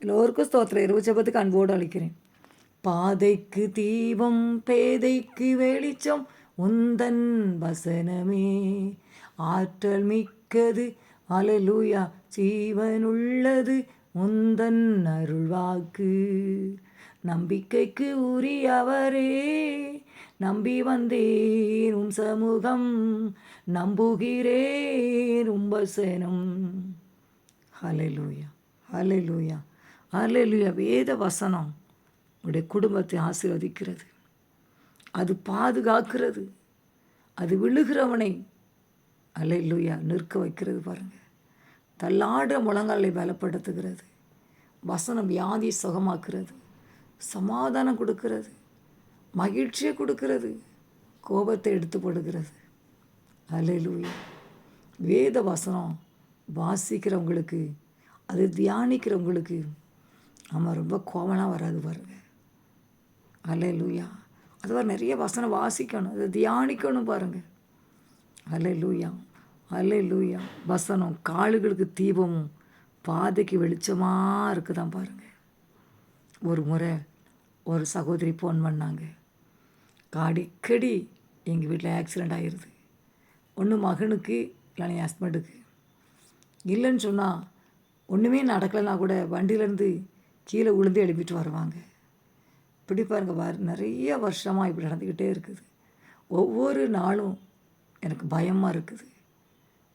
எல்லோருக்கும் ஸ்தோத்திரம். இரவு ஜபத்துக்கு அன்போடு அளிக்கிறேன் பாதைக்கு தீபம் பேதைக்கு வெளிச்சம் உந்தன் வசனமே. ஆற்றல் மிக்கது அலலூயா ஜீவனுள்ளது உந்தன் அருள்வாக்கு. நம்பிக்கைக்கு உரியவரே நம்பி வந்தேன் உம் சமூகம் நம்புகிறேன் உம் வசனம். ஹalleluya ஹalleluya. ஹalleluya வேத வசனம் உடைய குடும்பத்தை ஆசீர்வதிக்கிறது. அது பாதுகாக்கிறது. அது விழுகிறவனை அலையிலுயா நிற்க வைக்கிறது பாருங்கள் தள்ளாடுற முழங்காலை பலப்படுத்துகிறது. வசனம் வியாதியை சுகமாக்குறது சமாதானம் கொடுக்கிறது. மகிழ்ச்சியை கொடுக்கிறது. கோபத்தை எடுத்து போடுகிறது. அல்லேலூயா. வேத வசனம் வாசிக்கிறவங்களுக்கு அது தியானிக்கிறவங்களுக்கு நம்ம ரொம்ப கோவலாக வராது பாருங்க. அல்ல லூயா அது மாதிரி நிறைய வசனம் வாசிக்கணும். அதை தியானிக்கணும் பாருங்கள் அல்ல லூயா அல்ல லூயா வசனம் காலுகளுக்கு தீபமும் பாதைக்கு வெளிச்சமாக இருக்குதான் பாருங்கள் ஒரு முறை ஒரு சகோதரி ஃபோன் பண்ணாங்க. அடிக்கடி எங்கள் வீட்டில் ஆக்சிடெண்ட் ஆகிடுது ஒன்று மகனுக்கு இல்லைன்னா என் ஹஸ்பண்டுக்கு இல்லைன்னு சொன்னால் ஒன்றுமே நடக்கலைன்னா கூட வண்டியிலேருந்து கீழே உளுந்து எழுப்பிட்டு வருவாங்க. இப்படி பாருங்க வர நிறைய வருஷமாக இப்படி நடந்துக்கிட்டே இருக்குது. ஒவ்வொரு நாளும் எனக்கு பயமாக இருக்குது.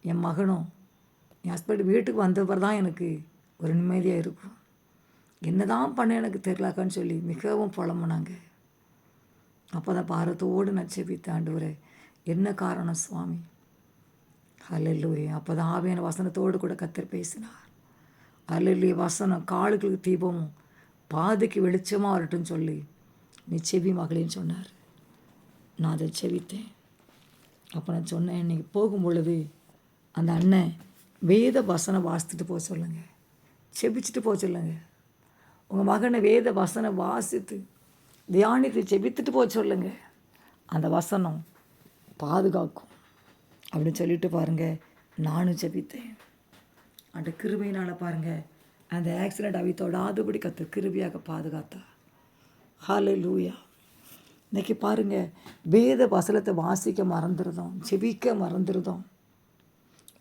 என் மகனும் என் ஹஸ்பண்ட் வீட்டுக்கு வந்தப்பறம் தான் எனக்கு ஒரு நிம்மதியாக இருக்கும். என்ன தான் பண்ண எனக்கு தெரியலாக்கான்னு சொல்லி மிகவும் புலம்புனாங்க. அப்போ தான் பாரத்தோடு நான் செபித்த என்ன காரணம் சுவாமி? ஹலல்லூயே அப்போ தான் ஆவியான வசனத்தோடு கூட கத்தர் பேசினார். ஹalleluya வசனம் காலுகளுக்கு தீபமும் பாதைக்கு வெளிச்சமாக வரட்டும்னு சொல்லி நீ செவி மகளின்னு சொன்னார். நான் அதை செவித்தேன் அப்போ நான் சொன்னேன் இன்னைக்கு போகும் பொழுது அந்த அண்ணன் வேத வசனம் வாசித்துட்டு போக சொல்லுங்கள் செபிச்சுட்டு போக சொல்லுங்கள் உங்கள் மகனை வேத வசனம் வாசித்து தியானித்து செபித்துட்டு போக சொல்லுங்க. அந்த வசனம் பாதுகாக்கும். அப்படின்னு சொல்லிட்டு பாருங்கள் நானும் ஜெபித்தேன். அந்த கிருபையினால் பாருங்கள் அந்த ஆக்சிடெண்ட் அவை தொடாதபடி கத்து கிருபியாக பாதுகாத்தா. ஹாலே லூயா இன்றைக்கி பாருங்கள் வேத வசலத்தை வாசிக்க மறந்துருதோம் செபிக்க மறந்துருதோம்.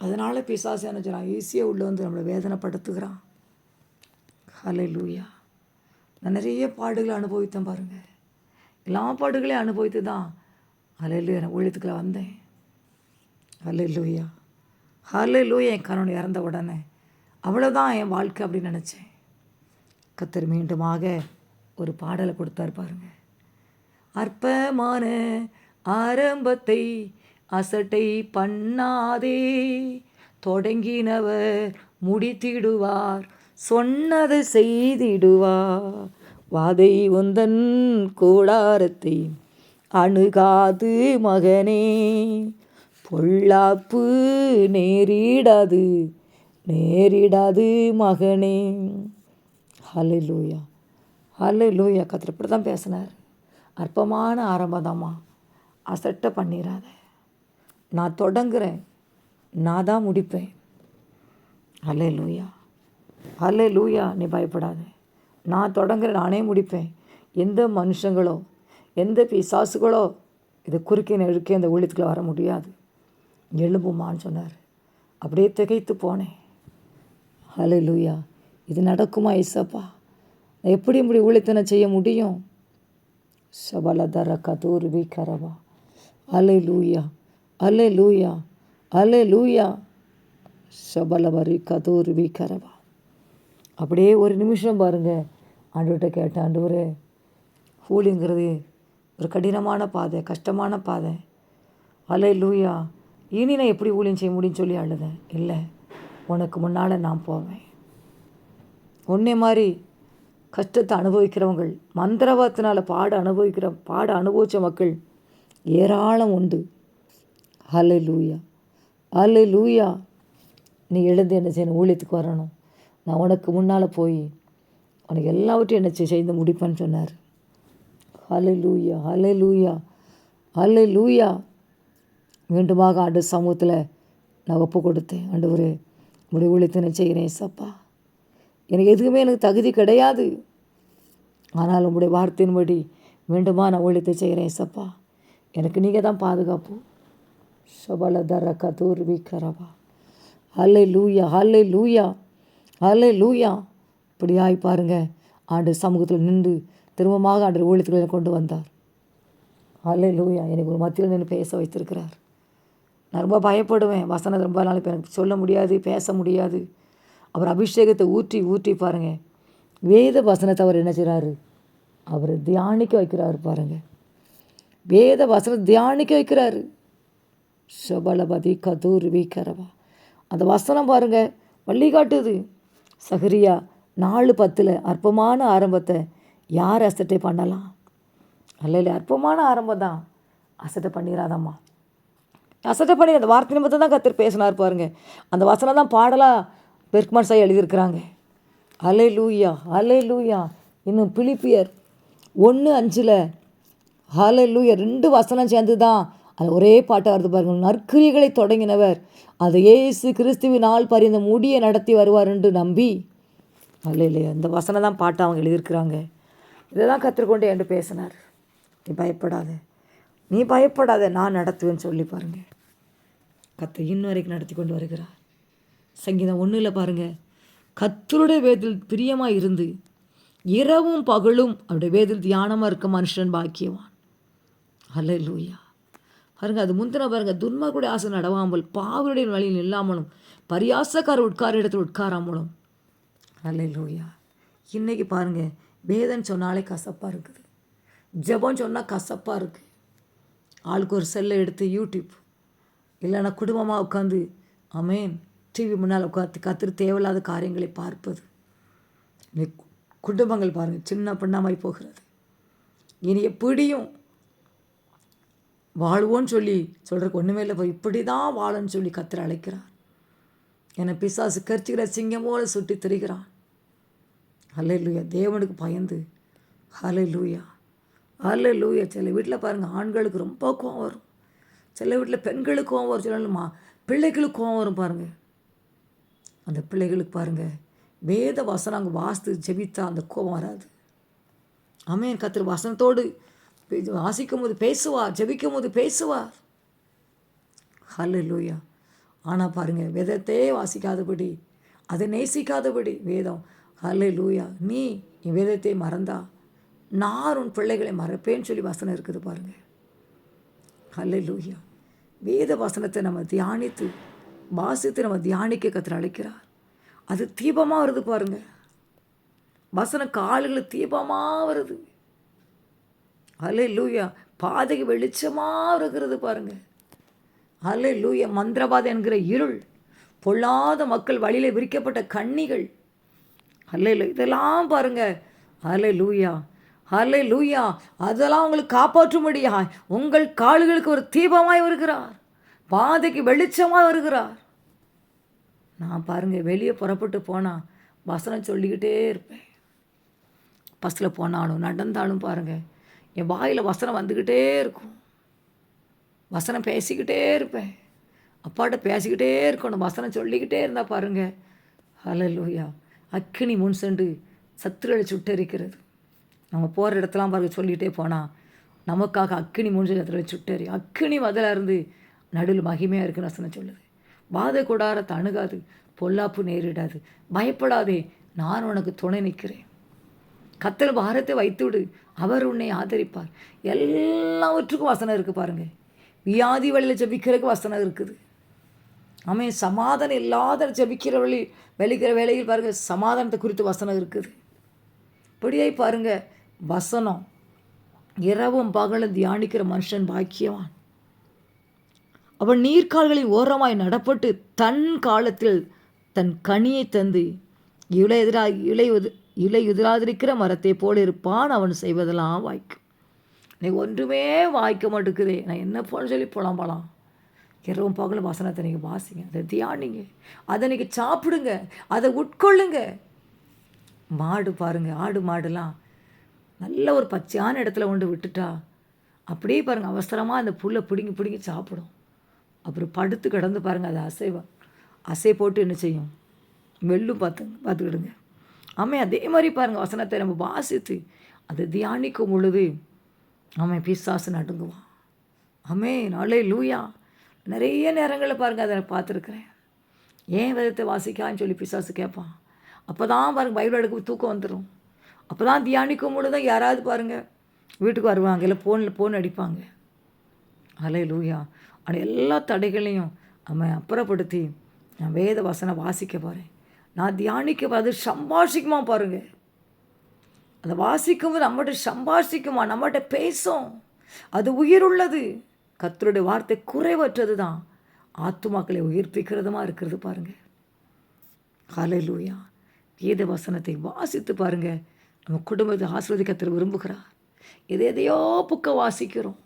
அதனால் பிசாசியான நான் ஈஸியாக உள்ளே வந்து நம்மளை வேதனைப்படுத்துகிறான். ஹலே லூயா நான் நிறைய பாடுகளை அனுபவித்தேன் பாருங்கள் எல்லா பாடுகளையும் அனுபவித்து தான் அலையிலூயா நான் ஊழியத்துக்குள்ள வந்தேன். ஹலே லூயா என் கணவன் இறந்த உடனே. அவ்வளோதான் என் வாழ்க்கை அப்படின்னு நினச்சேன். கத்தர் மீண்டுமாக ஒரு பாடலை கொடுத்தார் பாருங்க. அற்பமான ஆரம்பத்தை அசட்டை பண்ணாதே. தொடங்கினவர் முடித்திடுவார். சொன்னதை செய்திடுவார். வாதை உந்தன் கூடாரத்தை அணுகாது மகனே. பொல்லாப்பு நேரிடாது நேரிடாது மகனே. ஹலே லூயா ஹலே லூயா கத்திர இப்படி தான் பேசினார். அற்பமான ஆரம்பதாம்மா. அசட்டை பண்ணிடாத நான் தொடங்குறேன். நான் தான் முடிப்பேன். ஹலே லூயா ஹலே லூயா நீ பயப்படாத. நான் தொடங்குறேன் நானே முடிப்பேன். எந்த மனுஷங்களோ எந்த பிசாசுகளோ இதை குறுக்கே நெருக்கே இந்த ஊழியத்துக்குள்ளே வர முடியாது. எழும்புமான்னு சொன்னார். அப்படியே திகைத்து போனேன். ஹலோ லூயா இது நடக்குமா ஐசப்பா? நான் எப்படி இப்படி ஊழித்தனை செய்ய முடியும்? சபலதர கதூர் வி கரவா அலே லூயா அலே லூயா அலே லூயா சபலவரி கதூர் வி கரவா அப்படியே ஒரு நிமிஷம் பாருங்கள் ஆண்டுகிட்ட கேட்ட ஆண்டு ஹூலிங்கிறது ஒரு கடினமான பாதை கஷ்டமான பாதை. அலே லூயா இனி நான் எப்படி ஊழியம் செய்ய முடியும்னு சொல்லி அழுதேன். இல்லை உனக்கு முன்னால் நான் போவேன். உன்னை மாதிரி கஷ்டத்தை அனுபவிக்கிறவங்கள் மந்திரவாதத்தினால் பாட அனுபவிக்கிற பாட அனுபவித்த மக்கள் ஏராளம் உண்டு. அலை லூயா அலை லூயா நீ எழுந்து என்ன செய்யணும்? ஊழியத்துக்கு வரணும். நான் உனக்கு முன்னால் போய் உனக்கு எல்லாவற்றையும் என்ன செய்து முடிப்பேன்னு சொன்னார். அலை லூயா அலை லூயா அலை லூயா மீண்டுமாக ஆண்டு சமூகத்தில் நான் ஒப்பு கொடுத்தேன். ஆண்டவரே உடைய நான் செய்கிறேன் சப்பா எனக்கு எதுவுமே எனக்கு தகுதி கிடையாது. ஆனால் உங்களுடைய வார்த்தையின்படி மீண்டுமா நான் ஒழித்து செய்கிறேன் ஏசப்பா எனக்கு நீங்கள் தான் பாதுகாப்பு. சபல தர கதூர் வீக்கரவா. ஹல்லே லூயா ஹல்லே லூயா ஹல்லே லூயா இப்படியாய் பாருங்க ஆண்டு சமூகத்தில் நின்று திரும்பமாக ஆண்டு ஊழியத்துக்களை கொண்டு வந்தார். ஹல்லே லூயா எனக்கு ஒரு மத்தியில் நின்று பேச வைத்திருக்கிறார். நான் ரொம்ப பயப்படுவேன். வசனம் ரொம்ப நாள் இப்போ எனக்கு சொல்ல முடியாது பேச முடியாது. அவர் அபிஷேகத்தை ஊற்றி ஊற்றி பாருங்கள் வேத வசனத்தை அவர் என்ன செய்கிறாரு அவர் தியானிக்க வைக்கிறாரு பாருங்கள் வேத வசனம் தியானிக்க வைக்கிறாரு. சபலபதி கதூர் வீக்கரவா அந்த வசனம் பாருங்க. வழி காட்டுது சகரியா நாலு பத்தில் அற்பமான ஆரம்பத்தை யார் அசட்டை பண்ணலாம்? அல்ல இல்லை அற்பமான ஆரம்பம் தான் அசட்டை பண்ணிடாதம்மா அசட்டை அந்த வார்த்தை நிமித்தம் தான் கத்தர் பேசினார் பாருங்க. அந்த வசனம் தான் பாடலாக பெர்க்மன் சாய் எழுதியிருக்கிறாங்க. அலை லூயா அலை லூயா இன்னும் பிலிப்பியர் ஒன்று அஞ்சில் அலை லூயா ரெண்டு வசனம் சேர்ந்து தான் அது ஒரே பாட்டாக வருது பாருங்கள் நற்கிரிகளை தொடங்கினவர். அதை ஏசு கிறிஸ்துவின் நாள் பறிந்த முடியை நடத்தி வருவார் என்று நம்பி. அல்ல இல்லையா இந்த வசனம் தான் பாட்டை அவங்க எழுதியிருக்கிறாங்க. இதை தான் கற்றுக்கொண்டு என்று பேசினார். நீ பயப்படாத. நீ பயப்படாத. நான் நடத்துவேன்னு சொல்லி பாருங்கள் கத்தை இன்ன வரைக்கும் நடத்தி கொண்டு வருகிறார். சங்கீதம் ஒன்றும் இல்லை பாருங்கள் கத்தருடைய வேதில் பிரியமாக இருந்து இரவும் பகலும் அவருடைய வேதில் தியானமாக இருக்க மனுஷன் பாக்கியவான். அல்ல லூயா பாருங்க அது முந்தின பாருங்க துன்மர்களுடைய ஆசை நடவாமல் பாவருடைய வழியில் இல்லாமலும் பரியாசக்கார உட்கார இடத்துல உட்காராமலும். அல்ல லூயா இன்னைக்கு பாருங்க வேதன் சொன்னாலே கசப்பாக இருக்குது. ஜபம் சொன்னால் கசப்பாக இருக்குது ஆளுக்கு ஒரு செல்லை எடுத்து யூடியூப் இல்லைன்னா குடும்பமாக உட்காந்து அமேன் டிவி முன்னால் உட்காந்து கத்திரி தேவையில்லாத காரியங்களை பார்ப்பது. நீ குடும்பங்கள் பாருங்கள் சின்ன பின்னாமாய் போகிறது. இனி எப்படியும் வாழ்வோன்னு சொல்லி சொல்கிறக்கு ஒன்றுமே இல்லை இப்போ இப்படி தான் வாழன்னு சொல்லி கத்திர அழைக்கிறார். என்னை பிசாசு கரிச்சுக்கிற சிங்கம் போல சுட்டி திரிகிறான். ஹலே லூயா தேவனுக்கு பயந்து ஹலே லூயா ஹலே லூயா சில வீட்டில் பாருங்கள் ஆண்களுக்கு ரொம்ப கோவம் வரும். சில வீட்டில் பெண்களுக்கு கோவம் வரும் சொல்லணுமா பிள்ளைகளுக்கு கோவம் வரும் பாருங்கள் அந்த பிள்ளைகளுக்கு பாருங்கள் வேத வசனம் அங்கே வாஸ்து ஜெபித்தா அந்த கோபம் வராது. அமையன் கத்திர வசனத்தோடு வாசிக்கும் போது பேசுவா ஜெபிக்கும் போது பேசுவா ஹலோ லூயா ஆனால் பாருங்கள் வேதத்தையே வாசிக்காதபடி அதை நேசிக்காதபடி வேதம். ஹலே லூயா நீ என் வேதத்தை மறந்தா நான் உன் பிள்ளைகளை மறப்பேன்னு சொல்லி வசனம் இருக்குது பாருங்கள் ஹலே வேத வசனத்தை நம்ம தியானித்து வாசித்து நம்ம தியானிக்க கத்திர அழைக்கிறார். அது தீபமாக வருது பாருங்க. வசனம் கால்களில் தீபமாக வருது. அலே லூயா பாதைக்கு வெளிச்சமாக இருக்கிறது பாருங்க. அலே லூயா மந்திரவாதம் என்கிற இருள் பொல்லாத மக்கள் வழியில் விரிக்கப்பட்ட கண்ணிகள். அல்ல இதெல்லாம் பாருங்க. அலே லூயா அல்ல லூயா அதெல்லாம் உங்களுக்கு காப்பாற்றும்படியா. உங்கள் கால்களுக்கு ஒரு தீபமாய் வருகிறார். பாதைக்கு வெளிச்சமாக வருகிறார். நான் பாருங்கள் வெளியே புறப்பட்டு போனால் வசனம் சொல்லிக்கிட்டே இருப்பேன். பஸ்ஸில் போனாலும் நடந்தாலும் பாருங்கள் என் வாயில் வசனம் வந்துக்கிட்டே இருக்கும். வசனம் பேசிக்கிட்டே இருப்பேன். அப்பாட்ட பேசிக்கிட்டே இருக்கணும். வசனம் சொல்லிக்கிட்டே இருந்தால் பாருங்கள் ஹலலூயா அக்கினி முன் சென்று சத்துருளை சுட்டரிக்கிறது. நம்ம போகிற இடத்துலாம் பாருங்க சொல்லிகிட்டே போனால் நமக்காக அக்கினி முன் அதில் சுட்டறி அக்கினி மதில் இருந்து நடுவில் மகிமையாக இருக்குன்னு வசனம் சொல்லுது. வாத கூடாரத்தை அணுகாது பொல்லாப்பு நேரிடாது. பயப்படாதே நான் உனக்கு துணை நிற்கிறேன் கத்தல் பாரத்தை வைத்துவிடு அவர் உன்னை ஆதரிப்பார். எல்லாவற்றுக்கும் வசனம் இருக்குது பாருங்கள் வியாதி வழியில் ஜபிக்கிறதுக்கு வசனம் இருக்குது. அமே சமாதானம் இல்லாத ஜபிக்கிற வழி வெளிக்கிற வேலையில் பாருங்கள் சமாதானத்தை குறித்து வசனம் இருக்குது. இப்படியே பாருங்கள் வசனம். இரவும் பகலும் தியானிக்கிற மனுஷன் பாக்கியவான். அவன் நீர்க்கால்களின் ஓரமாய் நடப்பட்டு தன் காலத்தில் தன் கனியை தந்து இலை எதிரா இலை இலை எதிராதிருக்கிற மரத்தை போல் இருப்பான் அவன் செய்வதெல்லாம் வாய்க்கும் நீ ஒன்றுமே வாய்க்க மாட்டேக்குதே நான் என்ன போன சொல்லி போகலாம் போகலாம் இரவும் பகலும் வசனத்தை நீங்கள் வாசிங்க. அதை தியானிங்க. அதை நீங்கள் சாப்பிடுங்க. அதை உட்கொள்ளுங்க. மாடு பாருங்கள் ஆடு மாடுலாம் நல்ல ஒரு பச்சையான இடத்துல கொண்டு விட்டுட்டா அப்படியே பாருங்கள் அவசரமாக அந்த புல்லை பிடுங்கி பிடுங்கி சாப்பிடும். அப்புறம் படுத்து கிடந்து பாருங்கள் அது அசைவா. அசை போட்டு என்ன செய்யும்? வெள்ளும் பார்த்து பார்த்துக்கிடுங்க. ஆமாம் அதே மாதிரி பாருங்கள் வசனத்தை நம்ம வாசித்து அதை தியானிக்கும் பொழுது ஆமாம் பிசாசு நடுங்குவான். ஆமே நாளே லூயா நிறைய நேரங்களில் பாருங்கள் அதை நான் பார்த்துருக்குறேன். ஏன் விதத்தை வாசிக்கான்னு சொல்லி பிசாசு கேட்பான். அப்போ தான் பாருங்கள் பைபிள் எடுக்க தூக்கம் வந்துடும் அப்போ தான் தியானிக்கும் பொழுது தான் யாராவது பாருங்கள் வீட்டுக்கு வருவாங்க இல்லை ஃபோனில் ஃபோன் அடிப்பாங்க. அலை லூயா ஆனால் எல்லா தடைகளையும் நம்ம அப்புறப்படுத்தி நான் வேத வசனம் வாசிக்க போகிறேன் நான் தியானிக்க அது சம்பாஷிக்குமா பாருங்கள் அதை வாசிக்கும்போது நம்மகிட்ட சம்பாஷிக்குமா? நம்மகிட்ட பேசும். அது உயிருள்ளது கத்தருடைய வார்த்தை குறைவற்றது தான் ஆத்துமாக்களை உயிர்ப்பிக்கிறதுமா இருக்கிறது பாருங்கள் அலை லூயா வேத வசனத்தை வாசித்து பாருங்கள் நம்ம குடும்பத்தை ஆஸ்வதிக்கத்தில் விரும்புகிறார். எதை எதையோ புக்கை வாசிக்கிறோம்.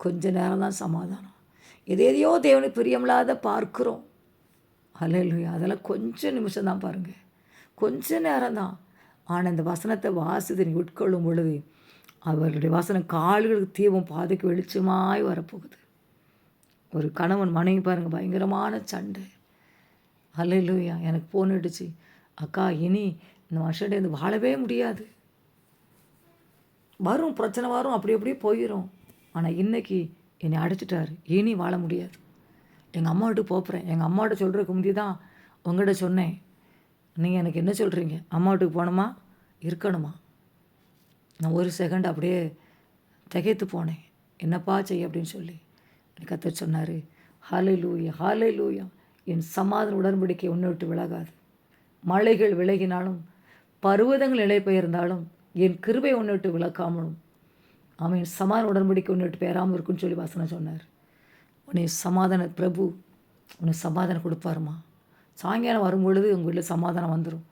கொஞ்ச நேரம் தான் சமாதானம். எதை எதையோ தேவனுக்கு பிரியமில்லாத பார்க்குறோம். அலையிலுயா அதெல்லாம் கொஞ்சம் நிமிஷம் தான் பாருங்கள் கொஞ்ச நேரம் தான். ஆனால் இந்த வசனத்தை வாசித்து நீ உட்கொள்ளும் பொழுது அவர்களுடைய வசனம் கால்களுக்கு தீபம் பாதைக்கு வெளிச்சமாய் வரப்போகுது. ஒரு கணவன் மனைவி பாருங்கள் பயங்கரமான சண்டை. அலையிலுயா எனக்கு ஃபோன் அடிச்சு அக்கா இனி இந்த வருஷம் வாழவே முடியாது. வரும் பிரச்சனை வரும் அப்படி அப்படியே போயிடும் ஆனால் இன்னைக்கு என்னை அடைச்சிட்டார். இனி வாழ முடியாது. எங்கள் அம்மாவிட்ட வீட்டுக்கு போகிறேன் எங்கள் அம்மாவோட சொல்கிறதுக்கு முந்தி தான் உங்கள்கிட்ட சொன்னேன். நீங்கள் எனக்கு என்ன சொல்கிறீங்க அம்மா வீட்டுக்கு போகணுமா? இருக்கணுமா? நான் ஒரு செகண்ட் அப்படியே திகைத்து போனேன். என்னப்பா செய்ய அப்படின்னு சொல்லி. கத்த சொன்னார் ஹாலை லூயா ஹாலை லூயா என் சமாதான உடன்படிக்கை உன்னை விட்டு விலகாது. மலைகள் விலகினாலும் பருவதங்கள் நிலை பெயர்ந்தாலும் என் கிருபை ஒன்றுட்டு விட்டு விளக்காமலும் அவன் சமாதான உடன்படிக்கை உன்னை விட்டு பெயராமல் இருக்குன்னு சொல்லி வாசனை சொன்னார். உன்னை சமாதான பிரபு உனக்கு சமாதானம் கொடுப்பாருமா? சாயங்காலம் வரும்பொழுது உங்கள் வீட்டில் சமாதானம் வந்துடும்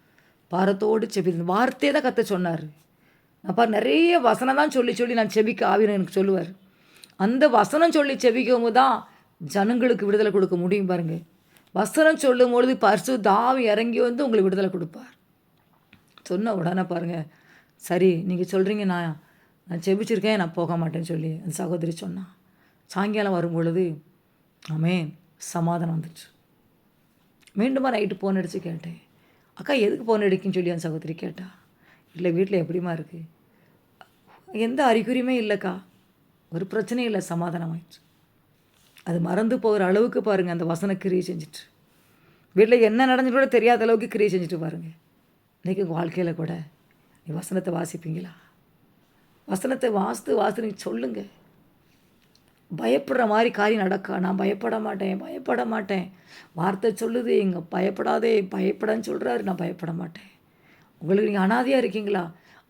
பாரத்தோடு செபி வார்த்தையை தான் கற்று சொன்னார். நான் நிறைய வசனம் தான் சொல்லி சொல்லி நான் செபிக்க ஆவின்னு எனக்கு சொல்லுவார். அந்த வசனம் சொல்லி செபிக்கும் தான் ஜனங்களுக்கு விடுதலை கொடுக்க முடியும் பாருங்கள் வசனம் சொல்லும் பொழுது பரிசு தாவி இறங்கி வந்து உங்களுக்கு விடுதலை கொடுப்பார். சொன்ன உடனே பாருங்கள் சரி நீங்கள் சொல்கிறீங்க நான் நான் செபிச்சிருக்கேன் நான் போக மாட்டேன்னு சொல்லி. அந்த சகோதரி சொன்னான் சாயங்காலம் வரும்பொழுது ஆமே சமாதானம் வந்துச்சு. மீண்டுமா நைட்டு ஃபோன் அடித்து கேட்டேன். அக்கா எதுக்கு ஃபோன் அடிக்குன்னு சொல்லி? அந்த சகோதரி கேட்டா. இல்லை வீட்டில் எப்படிமா இருக்குது எந்த அறிகுறியுமே இல்லைக்கா. ஒரு பிரச்சனையும் இல்லை சமாதானம் ஆயிடுச்சு. அது மறந்து போகிற அளவுக்கு பாருங்கள் அந்த வசன கிரியை செஞ்சுட்டு. வீட்டில் என்ன நடந்துட்டு கூட தெரியாத அளவுக்கு கிரியை செஞ்சுட்டு பாருங்கள் இன்றைக்கி வாழ்க்கையில் கூட நீ வசனத்தை வாசிப்பீங்களா? வசனத்தை வாசித்து வாசித்து நீங்கள் சொல்லுங்கள் பயப்படுற மாதிரி காரியம் நடக்கா? நான் பயப்பட மாட்டேன் பயப்பட மாட்டேன். வார்த்தை சொல்லுது இங்கே பயப்படாதே பயப்படன்னு சொல்கிறாரு நான் பயப்பட மாட்டேன். உங்களுக்கு நீங்கள் அனாதையாக இருக்கீங்களா?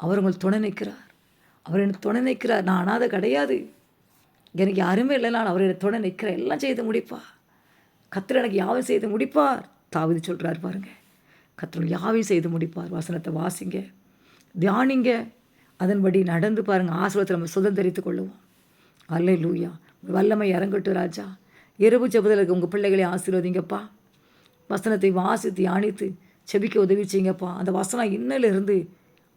அவர் உங்களுக்கு துணை நிற்கிறார். அவர் எனக்கு துணை நிற்கிறார். நான் அனாதை கிடையாது. எனக்கு யாருமே இல்லை நான் அவர் எனக்கு துணை நிற்கிறேன் எல்லாம் செய்து முடிப்பா கத்திர எனக்கு யாவும் செய்து முடிப்பார். தாவிதி சொல்கிறார் பாருங்கள் கத்திர யாவையும் செய்து முடிப்பார். வசனத்தை வாசிங்க. தியானிங்க. அதன்படி நடந்து பாருங்கள் ஆசிரத்தை நம்ம சுதந்திரித்து கொள்ளுவோம். அல்ல லூயா வல்லமை இறங்கட்டும் ராஜா. இரவு ஜபதில் உங்கள் பிள்ளைகளை ஆசீர்வதிங்கப்பா. வசனத்தை வாசித்து தியானித்து செபிக்க உதவி செய்யுங்கப்பா. அந்த வசனம் இன்னிலிருந்து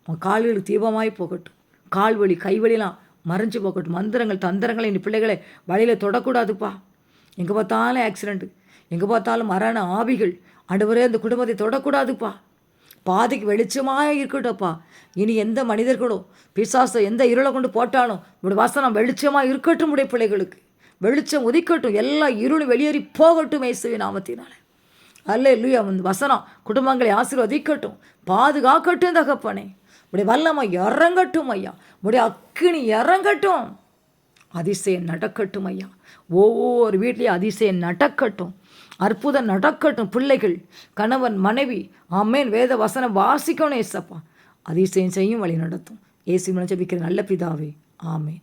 உங்கள் கால்கள் தீபமாய் போகட்டும். கால் வலி கைவழிலாம் மறைஞ்சு போகட்டும். மந்திரங்கள் தந்திரங்களை இந்த பிள்ளைகளை வழியில் தொடக்கூடாதுப்பா. எங்கே பார்த்தாலும் ஆக்சிடெண்ட்டு எங்கே பார்த்தாலும் மரண ஆவிகள் ஆண்டவரே அந்த குடும்பத்தை தொடக்கூடாதுப்பா. பாதைக்கு வெளிச்சமாக இருக்கட்டும்ப்பா. இனி எந்த மனிதர்களோ பிசாசை எந்த இருளை கொண்டு போட்டாலும் இப்படி வசனம் வெளிச்சமாக இருக்கட்டும் உடைய பிள்ளைகளுக்கு. வெளிச்சம் உதிக்கட்டும் எல்லா இருளும் வெளியேறி போகட்டும் இயேசுவின் நாமத்தினால. அல்ல இல்லையா அந்த வசனம் குடும்பங்களை ஆசீர்வதிக்கட்டும் பாதுகாக்கட்டும் தகப்பனே. உடைய வல்லமை இறங்கட்டும் ஐயா. உடைய அக்கினி இறங்கட்டும். அதிசயம் நடக்கட்டும் ஐயா. ஒவ்வொரு வீட்லேயும் அதிசயம் நடக்கட்டும். அற்புதம் நடக்கட்டும் பிள்ளைகள் கணவன் மனைவி. அம்மேன் வேத வசனம் வாசிக்கணும் ஏசப்பா. அதிசயம் செய்யும் வழி நடத்தும். ஏசி ஜபிக்கிற நல்ல பிதாவே. ஆமேன்.